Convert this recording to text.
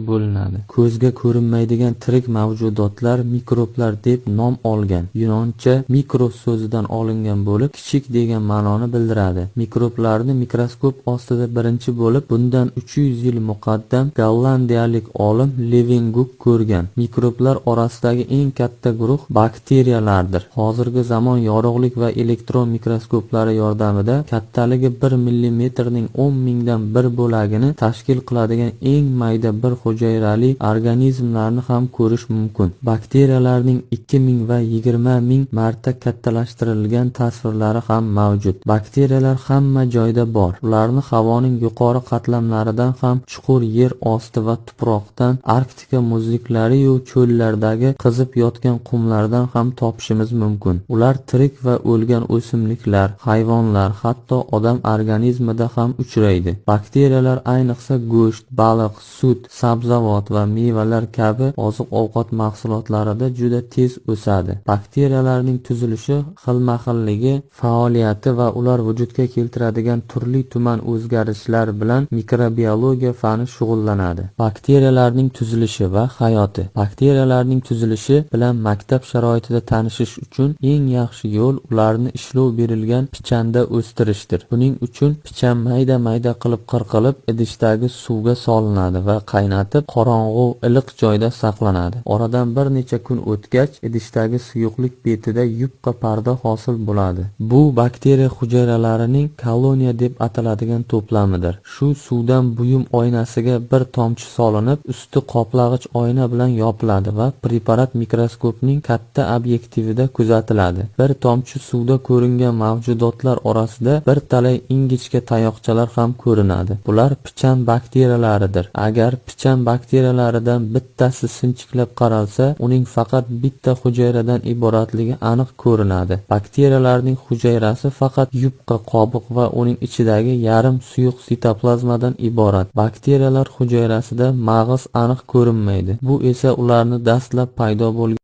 bo'linadi. Ko'zga ko'rinmaydigan tirik mavjudotlar mikroblar deb nom olgan yunoncha mikros so'zidan olingan bo'lib kichik degan ma'noni bildiradi. Mikroblarni mikroskop ostida birinchi bo'lib bundan 300 yil muqaddam gollandiyalik olim levinguk ko'rgan. Mikroblar orasidagi eng katta guruh bakteriyalardir. Hozirgi zamon yorug'lik va elektron mikroskoplari yordamida kattaligi 1 millimetrning 10 mingdan bir bo'lagini tashkil qiladigan eng mayda bir hujayrali organizmlarni ham ko'rish mumkin. Bakteriyalarning 2000 va 20 ming marta kattalashtirilgan tasvirlari ham mavjud. Bakteriyalar hamma joyda bor. Ularni havoning yuqori qatlamlaridan ham chuqur yer osti va tuproqdan arktika muzliklariyu cho'llardagi qizib yotgan qumlardan ham topishimiz mumkin. Ular tirik va o'lgan o'simliklar hayvonlar hatto odam organizmida ham uchraydi. Bakteriyalar ayniqsa go'sht baliq sut sabzavot va mevalar kabi oziq-ovqat mahsulotlarida juda tez o'sadi. Bakteriyalarning tuzilishi xilma-xilligi faoliyati va ular vujudga keltiradigan turli-tuman o'zgarishlar bilan mikrobiologiya fani shug'ullanadi. Bakteriyalarning tuzilishi va hayoti. Bakteriyalarning tuzilishi bilan maktab sharoitida tanishish uchun eng yaxshi yo'l ularni ishlov berilgan pichanda o'stirishdir. Buning uchun pichan mayda mayda qilib qirqilib idishdagi suvga solinadi va qaynatib qorong'u iliq joyda saqlanadi. Oradan bir necha kun o'tgach idishdagi suyuqlik betida yupqa parda hosil bo'ladi. Bu bakteriya hujayralarining koloniya deb ataladigan to'plamidir. Shu suvdan buyum oynasiga bir tomchi solinib usti qoplag'ich oyna bilan yopiladi va preparat mikroskopning katta obyektivida kuzatiladi. Bir tomchi suvda ko'ringan mavjudotlar orasida bir talay ingichka tayoqchalar ham ko'rinadi. Bular pichan bakteriyalaridir. Agar pichan bakteriyalaridan bittasi sinchiklab qaralsa uning faqat bitta hujayradan iboratligi aniq ko'rinadi. Bakteriyalarning hujayrasi faqat yupqa qobiq va uning ichidagi yarim suyuq sitoplazmadan iborat. Bakteriyalar hujayrasida mag'iz aniq ko'rinmaydi. Bu esa ularni dastlab paydo bo'lgan